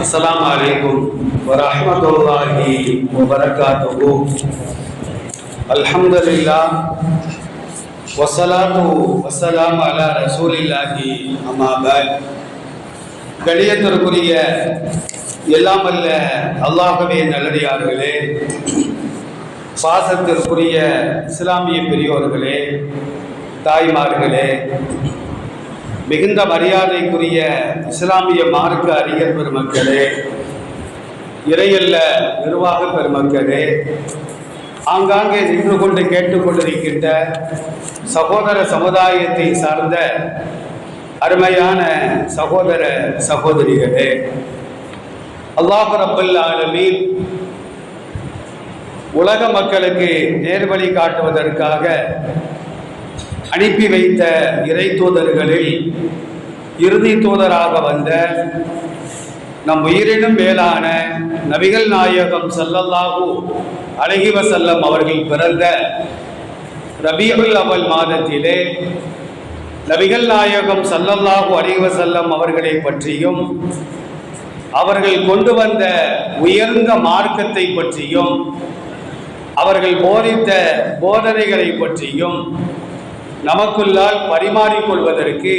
السلام عليكم ورحمة الله وبركاته الحمد لله والصلاة والسلام على رسول الله أما بعد கணியத்திற்குரிய எல்லாம் அல்ல அல்லாஹவே நல்லடியார்களே பாசத்திற்குரிய இஸ்லாமிய பெரியோர்களே தாய்மார்களே மிகுந்த மரியாதைக்குரிய இஸ்லாமிய மார்க்க அறிஞர் பெருமக்களே இறையல்ல நிர்வாக பெருமக்களே ஆங்காங்கே நின்று கொண்டு கேட்டுக்கொண்டிருக்கின்ற சகோதர சமுதாயத்தை சார்ந்த அருமையான சகோதர சகோதரிகளே அல்லாஹ் ரப்பல் ஆலமீன் உலக மக்களுக்கு நேர்வழி காட்டுவதற்காக அனுப்பி வைத்த இறை தூதர்களில் இறுதி தூதராக வந்த நம் உயிரினும் மேலான நபிகள் நாயகம் ஸல்லல்லாஹு அழகிவ செல்லம் அவர்கள் பிறந்த ரபியுல் அவல் மாதத்திலே நபிகள் நாயகம் ஸல்லல்லாஹு அழகிவ செல்லம் அவர்களை பற்றியும் அவர்கள் கொண்டு வந்த உயர்ந்த மார்க்கத்தை பற்றியும் அவர்கள் போதித்த போதனைகளை பற்றியும் நமக்குள்ளால் பரிமாறிக்கொள்வதற்கு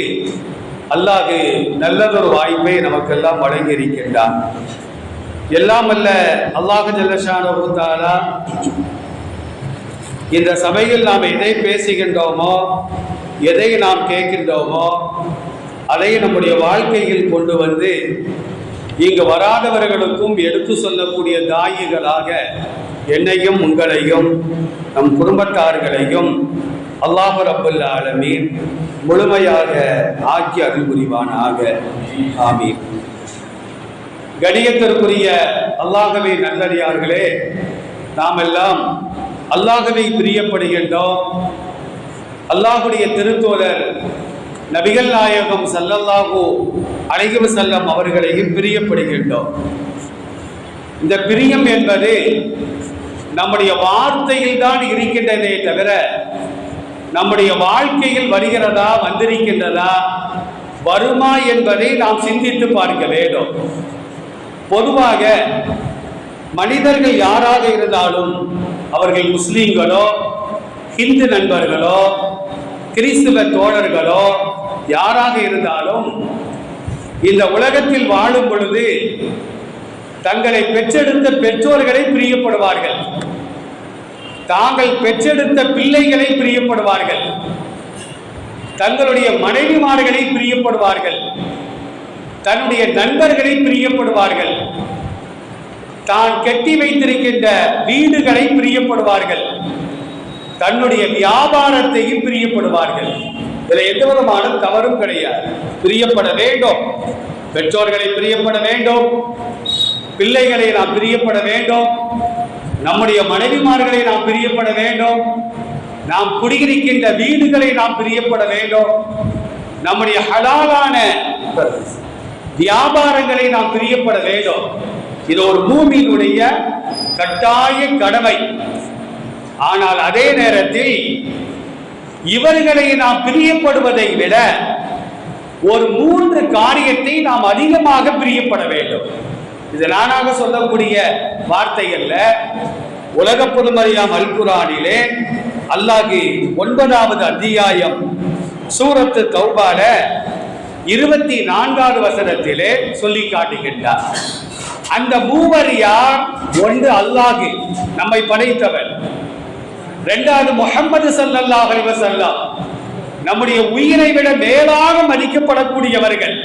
அல்லாஹு நல்லதொரு வாய்ப்பை நமக்கெல்லாம் வழங்கியிருக்கின்றான். எல்லாம் அல்ல அல்லாஹு ஜல்லஷானா இந்த சபையில் நாம் எதை பேசுகின்றோமோ எதை நாம் கேட்கின்றோமோ அதை நம்முடைய வாழ்க்கையில் கொண்டு வந்து இங்கு வராதவர்களுக்கும் எடுத்து சொல்லக்கூடிய தாயிகளாக என்னையும் உங்களையும் நம் குடும்பத்தார்களையும் அல்லாஹு ரபுல் ஆலமீன் முழுமையாக ஆக்கி அருள் புரிவானாக ஆமீன். கணியத்திற்குரிய அல்லாகவே நல்லடியார்களே நாம் எல்லாம் அல்லாகவே பிரியப்படுகின்றோம். அல்லாஹுடைய திருத்தோழர் நபிகள் நாயகம் சல்லல்லாஹு அலைஹி செல்லம் அவர்களையும் பிரியப்படுகின்றோம். இந்த பிரியம் என்பது நம்முடைய வார்த்தையில் தான் இருக்கின்றதே தவிர நம்முடைய வாழ்க்கையில் வருகிறதா வந்திருக்கின்றதா வருமா என்பதை நாம் சிந்தித்து பார்க்க வேண்டும். பொதுவாக மனிதர்கள் யாராக இருந்தாலும் அவர்கள் முஸ்லீம்களோ ஹிந்து நண்பர்களோ கிறிஸ்துவ தோழர்களோ யாராக இருந்தாலும் இந்த உலகத்தில் வாழும் பொழுது தங்களை பெற்றெடுத்த பெற்றோர்களை பிரியப்படுவார்கள். தாங்கள் பெற்றெடுத்த பிள்ளைகளை பிரியப்படுவார்கள். தங்களுடைய மனைவிமார்களை பிரியப்படுவார்கள். தன்னுடைய நண்பர்களை பிரியப்படுவார்கள். தான் கட்டி வைத்திருக்கின்ற வீடுகளை பிரியப்படுவார்கள். தன்னுடைய வியாபாரத்தையும் பிரியப்படுவார்கள். இதுல எந்த விதமான தவறும் கிடையாது. பிரியப்பட வேண்டும். பெற்றோர்களை பிரியப்பட வேண்டும். பிள்ளைகளை நாம் பிரியப்பட வேண்டும். நம்முடைய மனைவிமார்களை நாம் பிரியப்பட வேண்டும். நாம் குடியிருக்கின்ற வீடுகளை நாம் பிரியப்பட வேண்டும். நம்முடைய ஹலாலான வியாபாரங்களை நாம் பிரியப்பட வேண்டும். இது ஒரு பூமியினுடைய கட்டாய கடமை. ஆனால் அதே நேரத்தில் இவர்களை நாம் பிரியப்படுவதை விட ஒரு மூன்று காரியத்தை நாம் அதிகமாக பிரியப்பட வேண்டும். இது நானாக சொல்லக்கூடிய வார்த்தைகள்ல உலக பொதுமறியாம் அல்குரானிலே அல்லாஹி ஒன்பதாவது அத்தியாயம் சூரத்து கௌபால இருபத்தி நான்காவது வசனத்திலே சொல்லி காட்டுகின்றார். அந்த மூவர் யார்? ஒன்று அல்லாஹி நம்மை படைத்தவர். இரண்டாவது முகமது சல்லல்லாஹ் அலைஹி நம்முடைய உயிரை விட மேலாக மதிக்கப்படக்கூடியவர்கள்.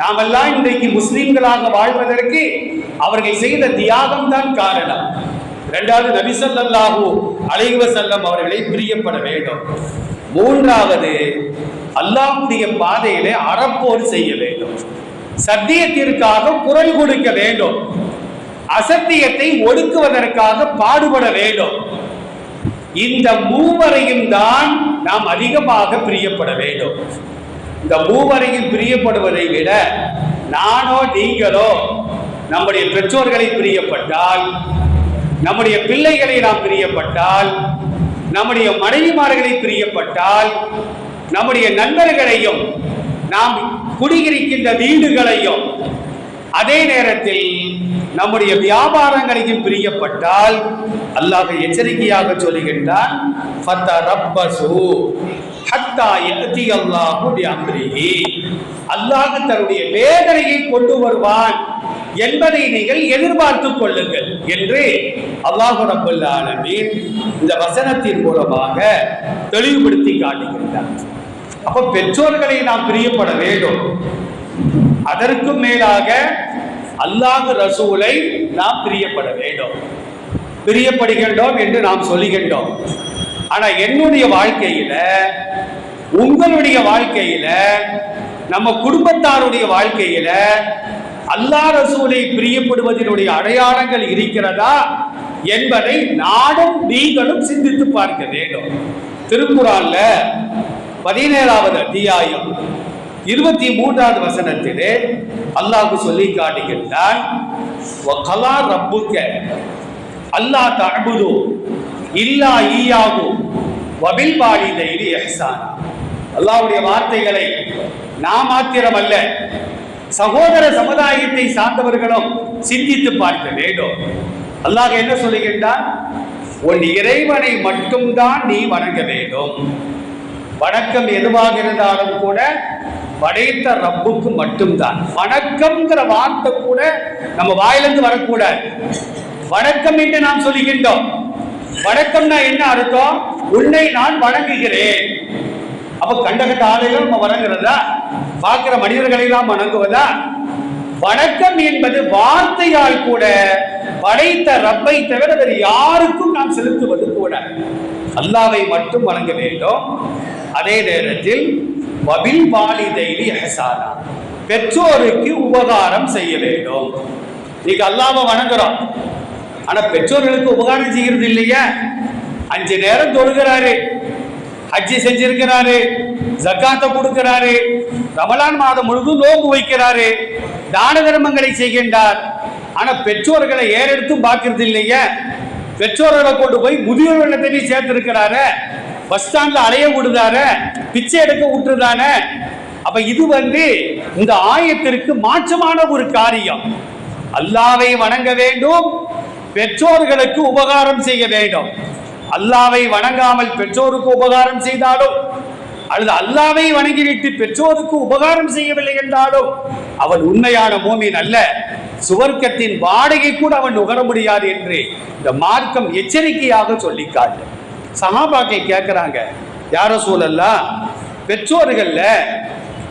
நாமெல்லாம் இன்றைக்கு முஸ்லிம்களாக வாழ்வதற்கு அவர்கள் செய்த தியாகம் தான் காரணம். இரண்டாவது நபிசல்லாஹூ அலைவ செல்லம் அவர்களை பிரியப்பட வேண்டும். மூன்றாவது அல்லாஹுடைய பாதையிலே அறப்போர் செய்ய வேண்டும். சத்தியத்திற்காக குரல் கொடுக்க வேண்டும். அசத்தியத்தை ஒடுக்குவதற்காக பாடுபட வேண்டும். இந்த மூவரையும் தான் நாம் அதிகமாக பிரியப்பட வேண்டும். இந்த மூவரையும் பிரியப்படுவதை விட நானோ நீங்களோ நம்முடைய பெற்றோர்களை பிரியப்பட்டால் நம்முடைய பிள்ளைகளை நாம் பிரியப்பட்டால் நம்முடைய மனைவிமார்களை பிரியப்பட்டால் நம்முடைய நண்பர்களையும் நாம் குடியிருக்கின்ற வீடுகளையும் அதே நேரத்தில் நம்முடைய வியாபாரங்களையும் பிரியப்பட்டால் அல்லாஹ் எச்சரிக்கையாக சொல்லுகின்றான் ஹத்தா அல்லாஹ் தன்னுடைய வேதனையை கொண்டு வருவான் என்பதை நீங்கள் எதிர்பார்த்துக் கொள்ளுங்கள் என்று அல்லாஹு ரப்பல் ஆலமீன் இந்த வசனத்தின் மூலமாக தெளிவுபடுத்தி காட்டுகின்றார். அப்ப பெற்றோர்களை நாம் பிரியப்பட வேண்டும். அதற்கும் மேலாக அல்லாஹ் ரசூலை நாம் பிரியப்பட வேண்டும். பிரியப்படுகின்றோம் என்று நாம் சொல்லுகின்றோம். ஆனா என்னுடைய வாழ்க்கையில உங்களுடைய வாழ்க்கையில நம்ம குடும்பத்தாருடைய வாழ்க்கையில அல்லாஹ் ரசூலை பிரியப்படுவதனுடைய அடையாளங்கள் இருக்கிறதா என்பதை நானும் நீங்களும் சிந்தித்து பார்க்க வேண்டும். திருக்குறான்ல பதினேழாவது அத்தியாயம் இருபத்தி மூன்றாவது வசனத்திலே அல்லாஹு சொல்லி காட்டுகின்றான் ரப்புக்க அல்லாஹ் தஅபுது இல்லா ஈயாகு வபில் வாலிதைனி அல்லாவுடைய வார்த்தைகளை நான் மாத்திரமல்ல சகோதர சமுதாயத்தை சார்ந்தவர்களும் சிந்தித்து பார்க்க வேண்டும். அல்லாஹ் என்ன சொல்லுகின்றான்? உன் இறைவனை மட்டும்தான் நீ வணங்க வேண்டும். வணக்கம் எதுவாக இருந்தாலும் கூட படைத்த ரப்புக்கு மட்டும்தான். வணக்கம்ங்கிற வார்த்தை கூட நம்ம வாயிலிருந்து வரக்கூடாது. வணக்கம் என்று நாம் சொல்லுகின்றோம். வணக்கம்னா என்ன அர்த்தம்? உன்னை நான் வணங்குகிறேன். அப்ப கண்டகட்ட ஆலைகள் நம்ம வணங்குறதா? பார்க்கிற மனிதர்களை எல்லாம் வணங்குவதா? வணக்கம் என்பது வார்த்தையால் கூட படைத்த ரப்பை தவிர வேறு யாருக்கும் நாம் செலுத்துவது கூட. அல்லாவை மட்டும் வணங்க வேண்டும். அதே நேரத்தில் வபில் வாலிதைனி ஹசானா பெற்றோருக்கு உபகாரம் செய்ய வேண்டும். நீங்க அல்லாம வணங்குறோம். ஆனா பெற்றோர்களுக்கு உபகாரம் செய்கிறது இல்லையா? அஞ்சு நேரம் தொழுகிறாரு. ஹஜ்ஜி செஞ்சிருக்கிறாரு ஜக்காத்தை கொடுக்கிறாரு ரமலான் மாதம் முழுதும் நோம்பு வைக்கிறாரு தான தர்மங்களை செய்கின்றார். ஆனா பெற்றோர்களை ஏறெடுத்தும் பார்க்கறது இல்லையா பெற்றோர்களை கொண்டு போய் முதியோர் இல்லத்தை சேர்த்திருக்கிறாரு. பஸ் ஸ்டாண்ட்ல அலைய விடுதாரு பிச்சை எடுக்க விட்டுருதானே அப்ப இது வந்து இந்த ஆயத்திற்கு மாற்றமான ஒரு காரியம். அல்லாவை வணங்க வேண்டும் பெற்றோர்களுக்கு உபகாரம் செய்ய வேண்டும். அல்லாவை வணங்காமல் பெற்றோருக்கு உபகாரம் செய்தாலும் அல்லது அல்லாவை வணங்கிவிட்டு பெற்றோருக்கு உபகாரம் செய்யவில்லை என்றாலும் அவன் உண்மையான மோமின் அல்ல. சுவர்க்கத்தின் வாடகை கூட அவன் நுகர முடியாது என்று இந்த மார்க்கம் எச்சரிக்கையாக சொல்லி காட்டு சஹாபாக்கை கேட்கிறாங்க யார சூழல்லா பெற்றோர்கள்ல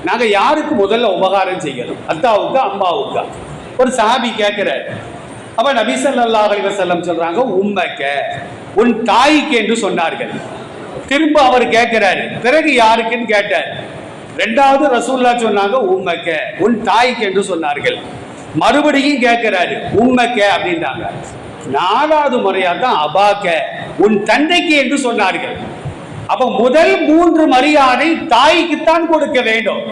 நாங்க யாருக்கு முதல்ல உபகாரம் செய்யணும்? அத்தாவுக்கு அம்மாவுக்கா? ஒரு சாபி கேட்கிறார். அப்ப நபி ஸல்லல்லாஹு செல்லம் வஸல்லம் சொல்றாங்க உன் தாய்க்கு என்று சொன்னார்கள். திரும்ப அவர் கேட்கிறாரு பிறகு யாருக்குன்னு கேட்டார். ரெண்டாவது ரசூல்லா சொன்னாங்க உம்மக்க. உன் தாய்க்கு என்று சொன்னார்கள். மறுபடியும் கேட்கிறாரு உம்மக்க அப்படின்னாங்க நாலாவது முறையா தான் அபாக்க உன் தந்தைக்கு என்று சொன்னார்கள். அப்ப முதல் மூன்று மரியாதை தாய்க்குத்தான் கொடுக்க வேண்டும்.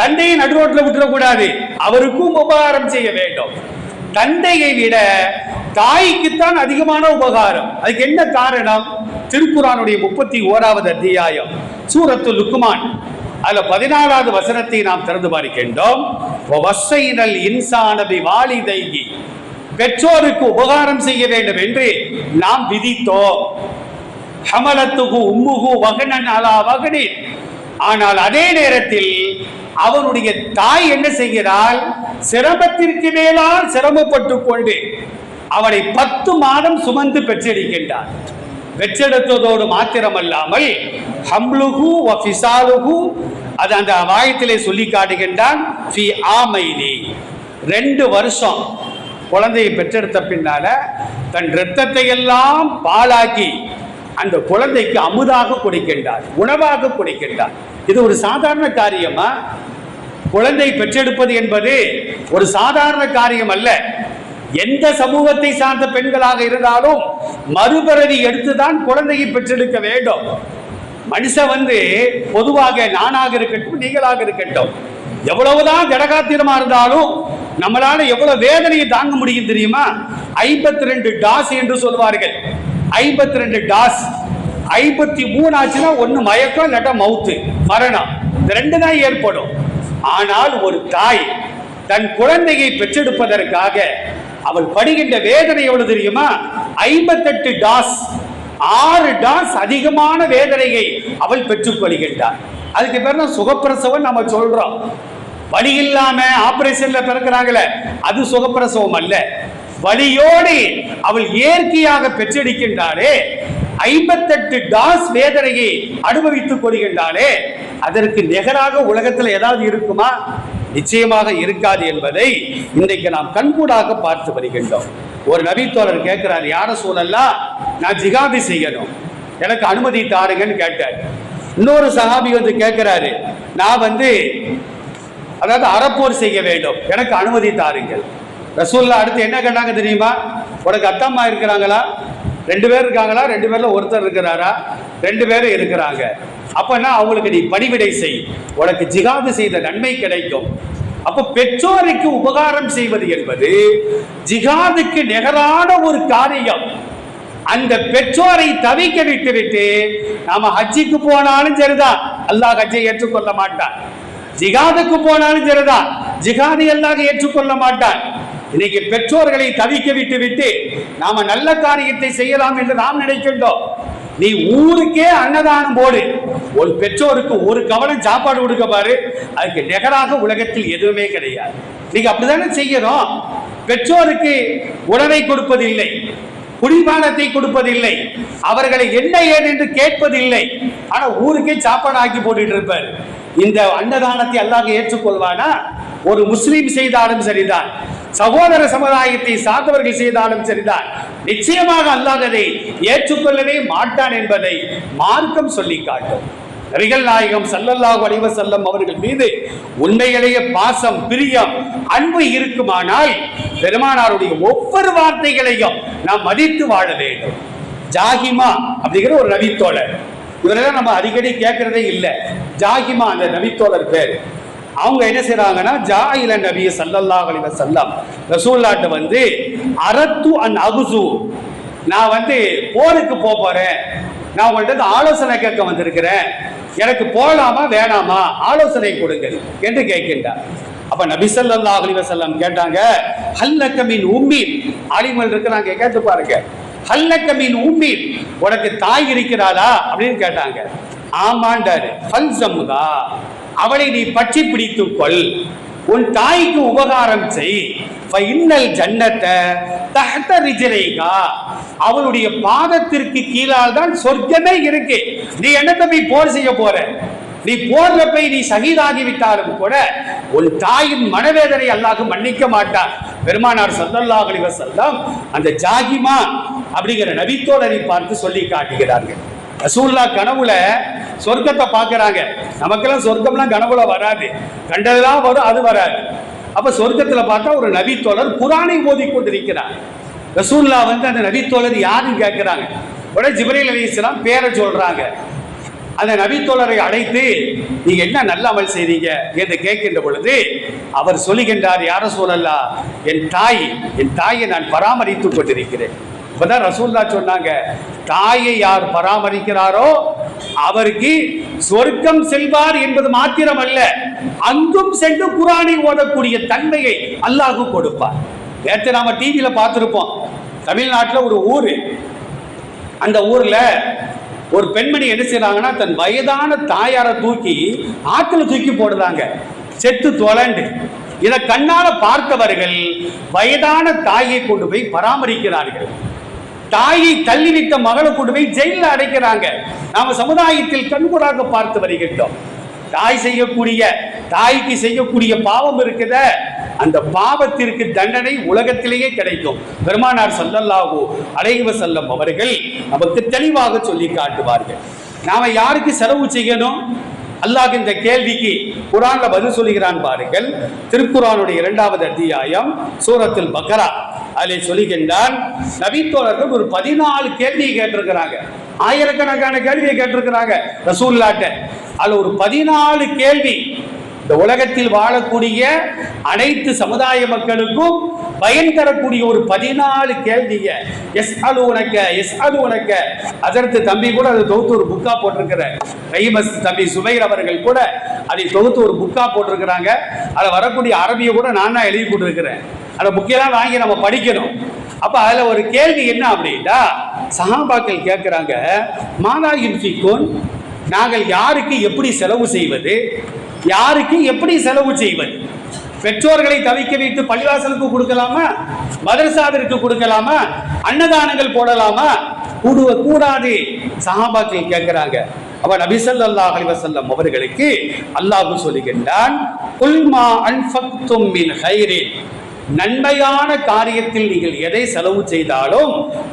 தந்தையை நடுரோட்டில் விட்டுறக்கூடாது அவருக்கும் உபகாரம் செய்ய வேண்டும். தந்தையை விட தாய்க்குத்தான் அதிகமான உபகாரம். அதுக்கு என்ன காரணம்? திருக்குறானுடைய முப்பத்தி ஓராவது அத்தியாயம் சூரத்து லுக்குமான் அதுல பதினாலாவது வசனத்தை நாம் திறந்து பார்க்கின்றோம். வசைனல் இன்சானபி வாலிதைகி. பெற்றோருக்கு உபகாரம் செய்ய வேண்டும் என்று நாம் விதித்தோம். ஹமலத்துகு உம்முகு வகனன் அலா வகனின். ஆனால் அதே நேரத்தில் அவனுடைய தாய் என்ன செய்கிறாள்? சிரமத்திற்கு மேலால் சிரமப்பட்டு கொண்டு அவனை பத்து மாதம் சுமந்து பெற்றெடுக்கின்றார் பெற்றெடுத்ததோடு மாத்திரமல்லாமல் ஹம்லுகு ஃபிசாலுகு அது அந்த வாயத்திலே சொல்லி காட்டுகின்றான் ஃபி ஆமைதி ரெண்டு வருஷம் குழந்தையை பெற்றெடுத்த பின்னால தன் இரத்தத்தை எல்லாம் பாலாக்கி அந்த குழந்தைக்கு அமுதாக கொடுக்கின்றார் உணவாக கொடுக்கின்றார். இது ஒரு சாதாரண காரியமா? குழந்தை பெற்றெடுப்பது என்பது ஒரு சாதாரண காரியம் அல்ல. எந்த சமூகத்தை சார்ந்த பெண்களாக இருந்தாலும் மறுபிறவி எடுத்துதான் குழந்தையை பெற்றெடுக்க வேண்டும். மனுஷன் வந்து பொதுவாக நானாக இருக்கட்டும் நீங்களாக இருக்கட்டும். எவ்வளவுதான் ஜடகாத்திரமா இருந்தாலும் நம்மளால எவ்வளவு வேதனையை தாங்க முடியும் தெரியுமா? ஐம்பத்தி ரெண்டு டாஸ் என்று சொல்வார்கள். ஐம்பத்தி ரெண்டு டாஸ். ஐம்பத்தி மூணு ஆச்சுன்னா ஒன்று மயக்கம் இல்லாட்டா மவுத்து. மரணம். இந்த ரெண்டு தான் ஏற்படும். ஆனால் ஒரு தாய் தன் குழந்தையை பெற்றெடுப்பதற்காக அவள் படுகின்ற வேதனை எவ்வளவு தெரியுமா? ஐம்பத்தெட்டு டாஸ். ஆறு டாஸ் அதிகமான வேதனையை அவள் பெற்றுக் கொள்கின்றார் அதுக்கு பேர் தான் சுகப்பிரசவம் நம்ம சொல்றோம். வழி இல்லாம ஆபரேஷன்ல பிறக்கிறாங்களே அது சுகப்பிரசவம் அல்ல. வழியோடு அவள் இயற்கையாக பெற்றெடுக்கின்றாளே. ஐம்பத்தெட்டு டாஸ் வேதனையை அனுபவித்துக் கொள்கின்றாளே. அதற்கு நிகராக உலகத்தில் ஏதாவது இருக்குமா? நிச்சயமாக இருக்காது என்பதை இன்றைக்கு நாம் கண்கூடாக பார்த்து வருகின்றோம். ஒரு நபித்தோழர் கேட்கிறார் யார சூழல்லாம் நான் ஜிகாதி செய்யணும். எனக்கு அனுமதி தாருங்கன்னு கேட்டார். இன்னொரு சகாபி வந்து கேட்கிறாரு நான் வந்து அதாவது அறப்போர் செய்ய வேண்டும். எனக்கு அனுமதி தாருங்கள். ரசூல்லா அடுத்து என்ன கேட்டாங்க தெரியுமா? உனக்கு அத்தம்மா இருக்கிறாங்களா? ரெண்டு பேர் இருக்காங்களா? ரெண்டு பேரில் ஒருத்தர் இருக்கிறாரா? ரெண்டு பேரும் இருக்கிறாங்க. அப்போனா அவங்களுக்கு நீ பணிவிடை செய். உனக்கு ஜிகாது செய்த நன்மை கிடைக்கும். அப்போ பெற்றோருக்கு உபகாரம் செய்வது என்பது ஜிகாதுக்கு நிகரான ஒரு காரியம். அந்த பெற்றோரை தவிக்க விட்டு விட்டு நாம ஹஜ்ஜிக்கு போனாலும் சரிதான். அல்லாஹ் ஹஜ்ஜை ஏற்றுக்கொள்ள மாட்டான். ஜிகாதுக்கு போனாலும் சரிதான். ஜிகாதி அல்லாஹ் ஏற்றுக்கொள்ள மாட்டான். இன்னைக்கு பெற்றோர்களை தவிக்க விட்டு விட்டு நாம நல்ல காரியத்தை செய்யலாம் என்று நாம் நினைக்கின்றோம். நீ ஊருக்கே அன்னதானம் போடு. ஒரு பெற்றோருக்கு ஒரு கவனம் சாப்பாடு கொடுக்க பாரு. அதுக்கு நிகராக உலகத்தில் எதுவுமே கிடையாது. நீங்க அப்படிதானே செய்யணும் பெற்றோருக்கு உணவை கொடுப்பதில்லை குடிபானத்தை கொடுப்பதில்லை அவர்களை என்ன ஏன் என்று கேட்பதில்லை. ஆனா ஊருக்கே சாப்பாடு ஆக்கி போட்டுட்டு இருப்பார். இந்த அன்னதானத்தை அல்லாஹ் ஏற்றுக்கொள்வானா? ஒரு முஸ்லீம் செய்தாலும் சரிதான். சகோதர சமுதாயத்தை சார்ந்தவர்கள் செய்தாலும் சரிதான். நிச்சயமாக அல்லாததை ஏற்றுக்கொள்ளவே மாட்டான் என்பதை மார்க்கம் சொல்லி காட்டும். நரிகள் நாயகம் சல்லல்லாஹு அலைவ செல்லம் அவர்கள் மீது உண்மையிலேயே பாசம் பிரியம் அன்பு இருக்குமானால் பெருமானாருடைய ஒவ்வொரு வார்த்தைகளையும் நாம் மதித்து வாழ வேண்டும். ஜாகிமா அப்படிங்கிற ஒரு நபித்தோழர். இவரெல்லாம் நம்ம அடிக்கடி கேட்கறதே இல்லை. ஜாகிமா அந்த நபித்தோழர் பேர். அவங்க என்ன செய்றாங்கன்னா ஜாயில நபிய சல்லல்லா அலைஹி வஸல்லம் ரசூல்லாட்ட வந்து அரத்து அன் அகுசு நான் வந்து போருக்கு போக போறேன். நான் உங்கள்ட்ட ஆலோசனை கேட்க வந்திருக்கிறேன். எனக்கு போகலாமா வேணாமா? ஆலோசனை கொடுங்கள் என்று கேட்கின்றார். அப்ப நபி ஸல்லல்லாஹு அலைஹி வஸல்லம் கேட்டாங்க ஹல்லக்கமின் மின் உம்மீன் இருக்கு இருக்கிறாங்க கேட்டு பாருங்க. ஹல்லக்கமின் உம்மீன் உனக்கு தாய் இருக்கிறாளா? அப்படின்னு கேட்டாங்க. ஆமாண்டாரு. ஃபல்சம்முகா அவளை நீ பற்றி பிடித்துக் கொள். உன் தாய்க்கு உபகாரம் செய். இன்னல் ஜன்னத்தை தகத்த ரிஜலைகா. அவளுடைய பாதத்திற்கு கீழால் தான் சொர்க்கமே இருக்கு. நீ என்ன தம்பி போர் செய்ய போற? நீ போர்ல போய் நீ சகிதாகி விட்டாலும் கூட உன் தாயின் மனவேதனை அல்லாஹ் மன்னிக்க மாட்டார் பெருமானார் சல்லல்லா அலிவசல்லாம் அந்த ஜாகிமா அப்படிங்கிற நபித்தோழரை பார்த்து சொல்லி காட்டுகிறார்கள். ரசூல்லா கனவுல சொர்க்கத்தை பார்க்கறாங்க. நமக்கெல்லாம் சொர்க்கம்லாம் கனவுல வராது. கண்டதெல்லாம் வரும் அது வராது. அப்ப சொர்க்கத்துல பார்த்தா ஒரு நபித்தோழர் குரானை ஓதி கொண்டிருக்கிறார். ரசூல்லா வந்து அந்த நபித்தோழர் யாருன்னு கேட்கிறாங்க. உடனே ஜிப்ரீல் அலைஹிஸ்ஸலாம் பேரை சொல்றாங்க. அந்த நபித்தோழரை அழைத்து நீங்க என்ன நல்ல அமல் செய்றீங்க என்று கேட்கின்ற பொழுது அவர் சொல்லுகின்றார் யார சூழல்லா என் தாய் என் தாயை நான் பராமரித்துக் கொண்டிருக்கிறேன். இப்போதான் ரசூல்லா சொன்னாங்க தாயை யார் பராமரிக்கிறாரோ அவருக்கு சொர்க்கம் செல்வார் என்பது மாத்திரம் அல்ல அங்கும் சென்று குரானை ஓடக்கூடிய தன்மையை அல்லாஹ் கொடுப்பார். நேற்று நாம டிவியில பார்த்திருப்போம் தமிழ்நாட்டில் ஒரு ஊர். அந்த ஊர்ல ஒரு பெண்மணி என்ன செய்யறாங்கன்னா தன் வயதான தாயாரை தூக்கி ஆற்றுல தூக்கி போடுறாங்க. செத்து தொலைண்டு. இதை கண்ணால பார்த்தவர்கள் வயதான தாயை கொண்டு போய் பராமரிக்கிறார்கள். தாயை தள்ளிவிட்ட மகளை கொண்டு போய் ஜெயிலில் அடைக்கிறாங்க. நாம சமுதாயத்தில் கண்கூடாக பார்த்து வருகின்றோம். தாய் செய்யக்கூடிய தாய்க்கு செய்யக்கூடிய பாவம் இருக்குத. அந்த பாவத்திற்கு தண்டனை உலகத்திலேயே கிடைக்கும். பெருமானார் சொல்லல்லாவோ அலைவ செல்லம் அவர்கள் நமக்கு தெளிவாக சொல்லி காட்டுவார்கள். நாம யாருக்கு செலவு செய்யணும்? அல்லாஹ் இந்த கேள்விக்கு குரான்ல பதில் சொல்லுகிறான் பாருங்கள். திருக்குறானுடைய இரண்டாவது அத்தியாயம் சூரத்தில் பக்கரா. அதில் சொல்லுகின்றான் நபித்தோழர்கள் ஒரு பதினாலு கேள்வியை கேட்டிருக்கிறாங்க. ஆயிரக்கணக்கான கேள்வியை கேட்டிருக்கிறாங்க. ரசூல்லாட்ட அதில் ஒரு பதினாலு கேள்வி இந்த உலகத்தில் வாழக்கூடிய அனைத்து சமுதாய மக்களுக்கும் பயன் தரக்கூடிய ஒரு பதினாலு கேள்விய எஸ் அலு உனக்க எஸ் அலு உனக்க. அதற்கு தம்பி கூட அதை தொகுத்து ஒரு புக்கா போட்டிருக்கிற ரைமஸ் தம்பி சுபைர் அவர்கள் கூட அதை தொகுத்து ஒரு புக்கா போட்டிருக்கிறாங்க. அதில் வரக்கூடிய அரபியை கூட நான் தான் எழுதி போட்டிருக்கிறேன் அந்த புக்கெல்லாம் வாங்கி நம்ம படிக்கணும். அப்போ அதில் ஒரு கேள்வி என்ன அப்படின்னா சஹாபாக்கள் கேட்குறாங்க மாதா இன்ஃபிகோன் நாங்கள் யாருக்கு எப்படி செலவு செய்வது? யாருக்கு எப்படி செலவு செய்வது? பெற்றோர்களை தவிக்க வைத்து பள்ளிவாசலுக்கு கொடுக்கலாமா? மதரசாவிற்கு கொடுக்கலாமா? அன்னதானங்கள் போடலாமா? கூடுவ கூடாது சஹாபாக்கள் கேட்கிறாங்க. அவன் நபி ஸல்லல்லாஹு அலைஹி அவர்களுக்கு அல்லாஹு சொல்லுகின்றான் குல்மா அன்ஃபக்தும் மின் ஹைரின் நன்மையான காரியத்தில் நீங்கள் எதை செலவு செய்தாலும்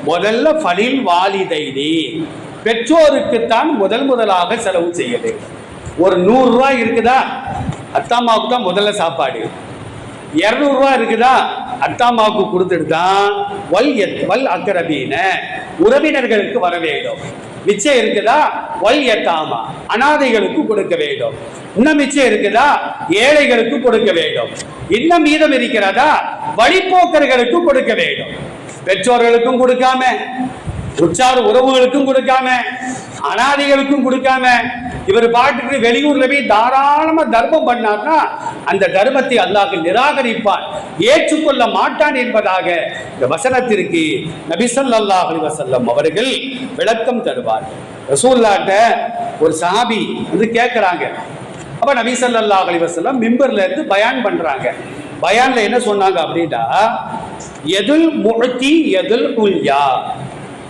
முதல்ல ஃபலில் வாலிதைனி. பெற்றோருக்குத்தான் முதல் முதலாக செலவு செய்ய வேண்டும். ஒரு நூறுரூவா இருக்குதா? அத்தாமாவுக்கு தான் முதல்ல சாப்பாடு. இரநூறுவா இருக்குதா? அத்தாமாவுக்கு கொடுத்துட்டு தான் வல் எத் வல் அக்கரபீன உறவினர்களுக்கு வர வேண்டும். மிச்சம் இருக்குதா? வல் எத்தாமா? அனாதைகளுக்கு கொடுக்க வேண்டும். இன்னும் மிச்சம் இருக்குதா? ஏழைகளுக்கு கொடுக்க வேண்டும். இன்னும் மீதம் இருக்கிறதா? வழிபோக்கர்களுக்கு கொடுக்க வேண்டும். பெற்றோர்களுக்கும் கொடுக்காம உற்சார் உறவுகளுக்கும் கொடுக்காம அனாதைகளுக்கும் கொடுக்காம இவர் பாட்டுக்கு வெளியூர்ல போய் தாராளமா தர்மம் பண்ணார்னா அந்த தர்மத்தை அல்லாஹ் நிராகரிப்பான் ஏற்றுக்கொள்ள மாட்டான் என்பதாக இந்த வசனத்திற்கு நபி ஸல்லல்லாஹு அலைஹி அவர்கள் விளக்கம் தருவார்கள் ரசூல்லாட்ட ஒரு சாபி வந்து கேட்குறாங்க. அப்ப நபி அல்லாஹ் அலைஹி மிம்பர்ல இருந்து பயான் பண்றாங்க. பயான்ல என்ன சொன்னாங்க அப்படின்னா எதில் முழுத்தி எதில் உல்யா?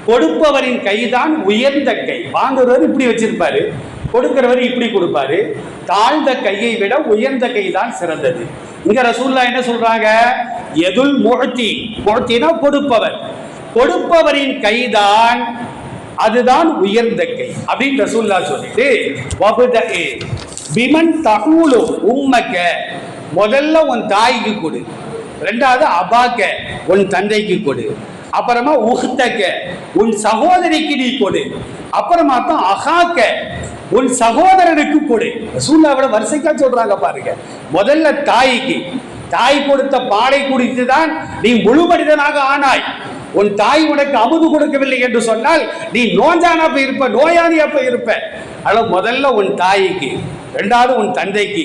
கொடுப்பவரின் கைதான் உயர்ந்த கை. வாங்குறவர் இப்படி வச்சிருப்பாரு. கொடுக்கிறவர் இப்படி கொடுப்பாரு. தாழ்ந்த கையை விட உயர்ந்த கை தான் சிறந்தது. இங்க ரசூல்லா என்ன சொல்றாங்க? எதுல் முகத்தி முகத்தினா கொடுப்பவர். கொடுப்பவரின் கைதான் அதுதான் உயர்ந்த கை. அப்படின்னு ரசூல்லா சொல்லிட்டு வபுதஇ பிமன் தகூலு உம்மக்க முதல்ல உன் தாய்க்கு கொடு. ரெண்டாவது அபாக்க உன் தந்தைக்கு கொடு. அப்புறமா உஹ்தக்க உன் சகோதரிக்கு நீ கொடு. அப்புறமா தான் அகாக்க உன் சகோதரனுக்கு கொடு. ரசூல்லாவோட வரிசைக்கா சொல்றாங்க பாருங்க. முதல்ல தாய்க்கு தாய் கொடுத்த பாலை குடித்து தான் நீ முழு மனிதனாக ஆனாய். உன் தாய் உனக்கு அமுது கொடுக்கவில்லை என்று சொன்னால் நீ நோஞ்சானா போய் இருப்ப நோயாளியா போய் இருப்ப. ஆனால் முதல்ல உன் தாய்க்கு ரெண்டாவது உன் தந்தைக்கு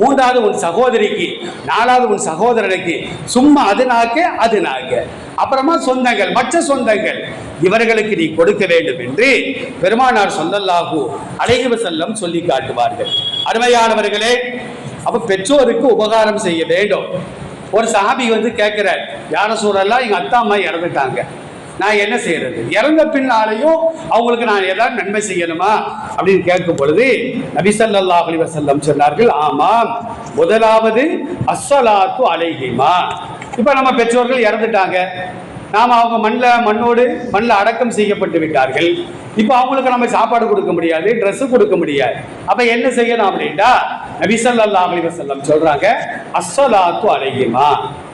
மூன்றாவது உன் சகோதரிக்கு நாலாவது உன் சகோதரனுக்கு சும்மா அது நாக்க அது நாக்க. அப்புறமா சொந்தங்கள் மற்ற சொந்தங்கள். இவர்களுக்கு நீ கொடுக்க வேண்டும் என்று பெருமானார் சொந்தல்லாகு அழகிவ செல்லம் சொல்லி காட்டுவார்கள். அருமையானவர்களே அப்ப பெற்றோருக்கு உபகாரம் செய்ய வேண்டும். ஒரு சாபி வந்து கேட்கிறார் யார சூழல்லாம் எங்க அத்தா அம்மா இறந்துட்டாங்க. நான் என்ன செய்யறது? இறந்த பின்னாலையும் அவங்களுக்கு நான் ஏதாவது நன்மை செய்யணுமா? அப்படின்னு கேட்கும் பொழுது நபிசல்லா அலி வசல்லம் சொன்னார்கள் ஆமாம். முதலாவது அஸ்ஸலாத்து அலைகிமா இப்ப நம்ம பெற்றோர்கள் இறந்துட்டாங்க. நாம் அவங்க மண்ணில் மண்ணோடு மண்ணில் அடக்கம் செய்யப்பட்டு விட்டார்கள். இப்போ அவங்களுக்கு நம்ம சாப்பாடு கொடுக்க முடியாது ட்ரெஸ்ஸு கொடுக்க முடியாது. அப்போ என்ன செய்யணும் அப்படின்ட்டா நபிசல்லா அலி வசல்லம் சொல்கிறாங்க சொல்றாங்க அஸ்ஸலாத்து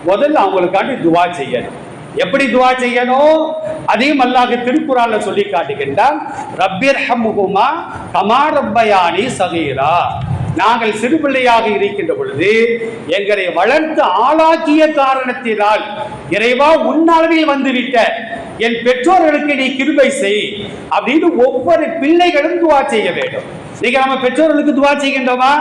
முதல்ல அவங்களுக்காண்டி துவா செய்யணும். எப்படி துவா செய்யணும்? அதையும் அல்லாஹ் திருக்குறான்ல சொல்லி காட்டுகின்றான். ரப்பிர் ஹம்ஹுமா கமா ரப்பயானி சகீரா. நாங்கள் சிறுபிள்ளையாக இருக்கின்ற பொழுது எங்களை வளர்த்து ஆளாக்கிய காரணத்தினால் இறைவா உன்னளவில் வந்துவிட்ட. என் பெற்றோர்களுக்கு நீ கிருபை செய் அப்படின்னு ஒவ்வொரு பிள்ளைகளும் துவா செய்ய வேண்டும். நீங்க நம்ம பெற்றோர்களுக்கு துவா செய்கின்றோமா?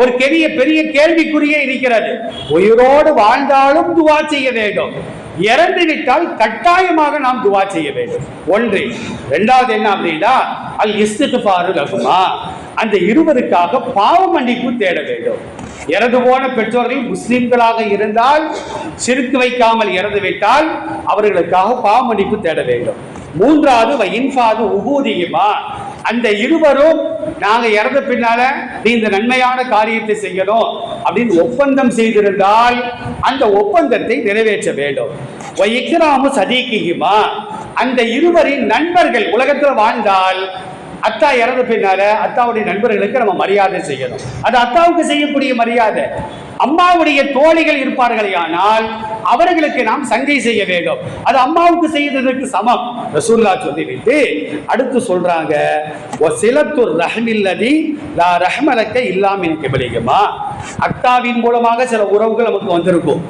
ஒரு பெரிய பெரிய கேள்விக்குறியே இருக்கிறது. உயிரோடு வாழ்ந்தாலும் துவா செய்ய வேண்டும். இறந்து விட்டால் கட்டாயமாக நாம் துவா செய்ய வேண்டும். ஒன்று. இரண்டாவது என்ன அப்படின்னா அல் இஸ்திஃபாரு லகுமா அந்த இருவருக்காக பாவ மன்னிப்பு தேட வேண்டும். இறந்து போன பெற்றோர்கள் முஸ்லிம்களாக இருந்தால் சிறுக்கு வைக்காமல் இறந்து விட்டால் அவர்களுக்காக பாவ மன்னிப்பு தேட வேண்டும். மூன்றாவது இன்ஃபாது உபூதியுமா. அந்த இருவரும் நாங்க இறந்த பின்னால நீ இந்த நன்மையான காரியத்தை செய்யணும் அப்படின்னு ஒப்பந்தம் செய்திருந்தால் அந்த ஒப்பந்தத்தை நிறைவேற்ற வேண்டும். இக்ராமும் இக்ராமு சதீக்கியுமா அந்த இருவரின் நண்பர்கள் உலகத்தில் வாழ்ந்தால் அத்தா இறந்த பின்னால அத்தாவுடைய நண்பர்களுக்கு நம்ம மரியாதை செய்யணும். அது அத்தாவுக்கு செய்யக்கூடிய மரியாதை. அம்மாவுடைய தோழிகள் இருப்பார்கள் ஆனால் அவர்களுக்கு நாம் சங்கை செய்ய வேண்டும். அது அம்மாவுக்கு செய்ததற்கு சமம். ரசூல்லா சொல்லிவிட்டு அடுத்து சொல்றாங்க சிலத்துர் ரஹமில்லதி லா ரஹமலக்க இல்லாமின் கிபலிகமா? அக்காவின் மூலமாக சில உறவுகள் நமக்கு வந்திருக்கும்.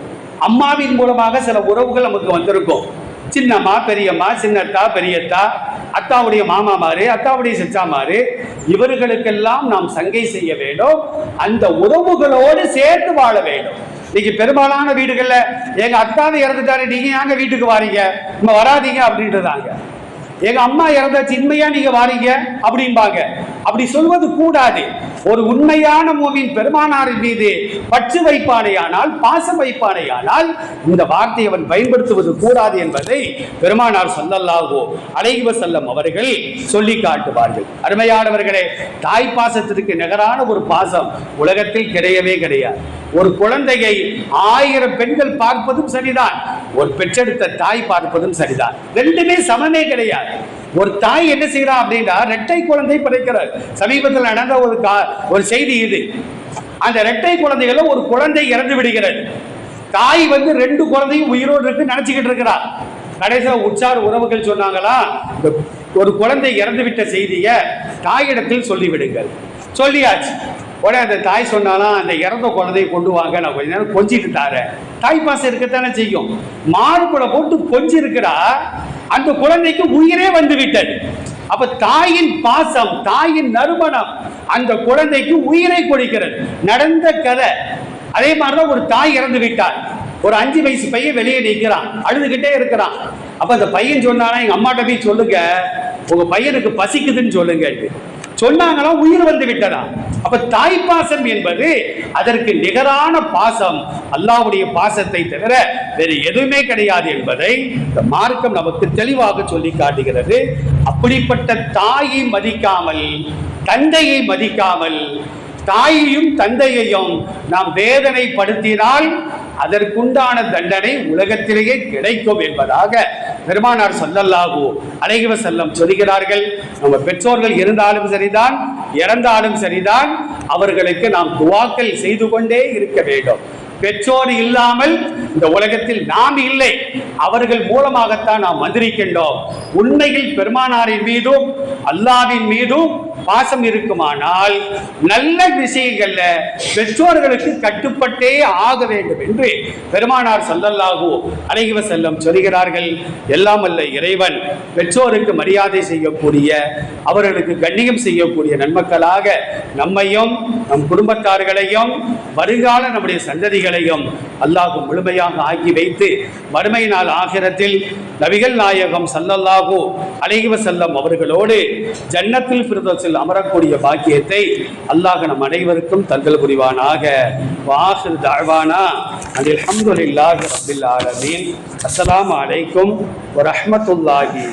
அம்மாவின் மூலமாக சில உறவுகள் நமக்கு வந்திருக்கும். சின்னம்மா பெரியம்மா சின்னத்தா பெரியத்தா அத்தாவுடைய மாமாமாரு அத்தாவுடைய சிச்சாமாரு இவர்களுக்கெல்லாம் நாம் சங்கை செய்ய வேண்டும். அந்த உறவுகளோடு சேர்த்து வாழ வேண்டும். இன்னைக்கு பெரும்பாலான வீடுகள்ல எங்க அத்தாவை இறந்துட்டாரு நீங்க ஏங்க வீட்டுக்கு வாரீங்க? நம்ம வராதீங்க அப்படின்றதாங்க எங்க அம்மா இறந்தாச்சு உண்மையா நீங்க வாரீங்க? அப்படிம்பாங்க. அப்படி சொல்வது கூடாது. ஒரு உண்மையான மூவின் பெருமானாரின் மீது பற்று வைப்பானேயானால் பாசம் வைப்பானேயானால் இந்த வார்த்தையை அவன் பயன்படுத்துவது கூடாது என்பதை பெருமானார் சொல்லல்லாகோ அலைவ செல்லம் அவர்கள் சொல்லி காட்டுவார்கள். அருமையானவர்களே தாய் பாசத்திற்கு நிகரான ஒரு பாசம் உலகத்தில் கிடையவே கிடையாது. ஒரு குழந்தையை ஆயிரம் பெண்கள் பார்ப்பதும் சரிதான் ஒரு பெற்றெடுத்த தாய் பார்ப்பதும் சரிதான். ரெண்டுமே சமமே கிடையாது. ஒரு தாய் என்ன செய்கிறா அப்படின்னா ரெட்டை குழந்தை படைக்கிறார் சமீபத்தில் நடந்த ஒரு கா- ஒரு செய்தி இது. அந்த ரெட்டை குழந்தைகள ஒரு குழந்தை இறந்து விடுகிறது. தாய் வந்து ரெண்டு குழந்தையும் உயிரோடு இருக்கு நினைச்சுக்கிட்டு இருக்கிறார் கடைசியில் உற்சார் உறவுகள் சொன்னாங்களா இந்த ஒரு குழந்தை இறந்து விட்ட செய்தியை தாயிடத்தில் சொல்லிவிடுங்கள். சொல்லியாச்சு. உடனே அந்த தாய் சொன்னாலாம் அந்த இறந்த குழந்தையை கொண்டு வாங்க நான் கொஞ்ச நேரம் கொஞ்சிட்டு தாரேன். தாய் பாசம் இருக்கத்தானே செய்யும். மார்புல போட்டு கொஞ்சிருக்கிறா அந்த குழந்தைக்கு உயிரே வந்துவிட்டது. அப்ப தாயின் பாசம் தாயின் நறுமணம் அந்த குழந்தைக்கு உயிரை கொடுக்கிறது. நடந்த கதை. அதே மாதிரிதான் ஒரு தாய் இறந்து விட்டார் ஒரு அஞ்சு வயசு பையன் வெளியே நிற்கிறான். அழுதுகிட்டே இருக்கிறான். அப்ப அந்த பையன் சொன்னானா எங்க அம்மாட்ட போய் சொல்லுங்க. உங்க பையனுக்கு பசிக்குதுன்னு சொல்லுங்க சொன்னாங்களா உயிர் வந்து விட்டதா? அப்ப தாய் பாசம் என்பது அதற்கு நிகரான பாசம். அல்லாவுடைய பாசத்தை தவிர வேறு எதுவுமே கிடையாது என்பதை இந்த மார்க்கம் நமக்கு தெளிவாக சொல்லி காட்டுகிறது. அப்படிப்பட்ட தாயை மதிக்காமல் தந்தையை மதிக்காமல் தாயையும் தந்தையையும் நாம் வேதனைப்படுத்தினால் அதற்குண்டான தண்டனை உலகத்திலேயே கிடைக்கும் என்பதாக பெருமானார் சொல்லல்லாஹு அழகிவ செல்லம் சொல்கிறார்கள். நம்ம பெற்றோர்கள் இருந்தாலும் சரிதான் இறந்தாலும் சரிதான். அவர்களுக்கு நாம் துவாக்கள் செய்து கொண்டே இருக்க வேண்டும். பெற்றோர் இல்லாமல் இந்த உலகத்தில் நாம் இல்லை. அவர்கள் மூலமாகத்தான் நாம் வந்திருக்கின்றோம். உண்மையில் பெருமானாரின் மீதும் அல்லாவின் மீதும் பாசம் இருக்குமானால் நல்ல விஷயங்கள்ல பெற்றோர்களுக்கு கட்டுப்பட்டே ஆக வேண்டும் என்று பெருமானார் சல்லல்லாஹு அழகிவ செல்லம் சொல்கிறார்கள். எல்லாம் அல்ல இறைவன். பெற்றோருக்கு மரியாதை செய்யக்கூடிய அவர்களுக்கு கண்ணியம் செய்யக்கூடிய நன்மக்களாக நம்மையும் நம் குடும்பத்தார்களையும் வருங்கால நம்முடைய சந்ததிகள் சந்ததிகளையும் அல்லாஹு முழுமையாக ஆக்கி வைத்து மறுமை நாள் ஆகிரத்தில் நபிகள் நாயகம் சல்லல்லாஹூ அலைஹி செல்லம் அவர்களோடு ஜன்னத்தில் பிரதோசில் அமரக்கூடிய பாக்கியத்தை அல்லாஹ் நம் அனைவருக்கும் தந்தல் புரிவானாக. வாசல் வாஹிர் தஅவானா அல்ஹம்துலில்லாஹி ரப்பில் ஆலமீன். அஸ்லாம் அலைக்கும் வரஹ்மத்துல்லாஹி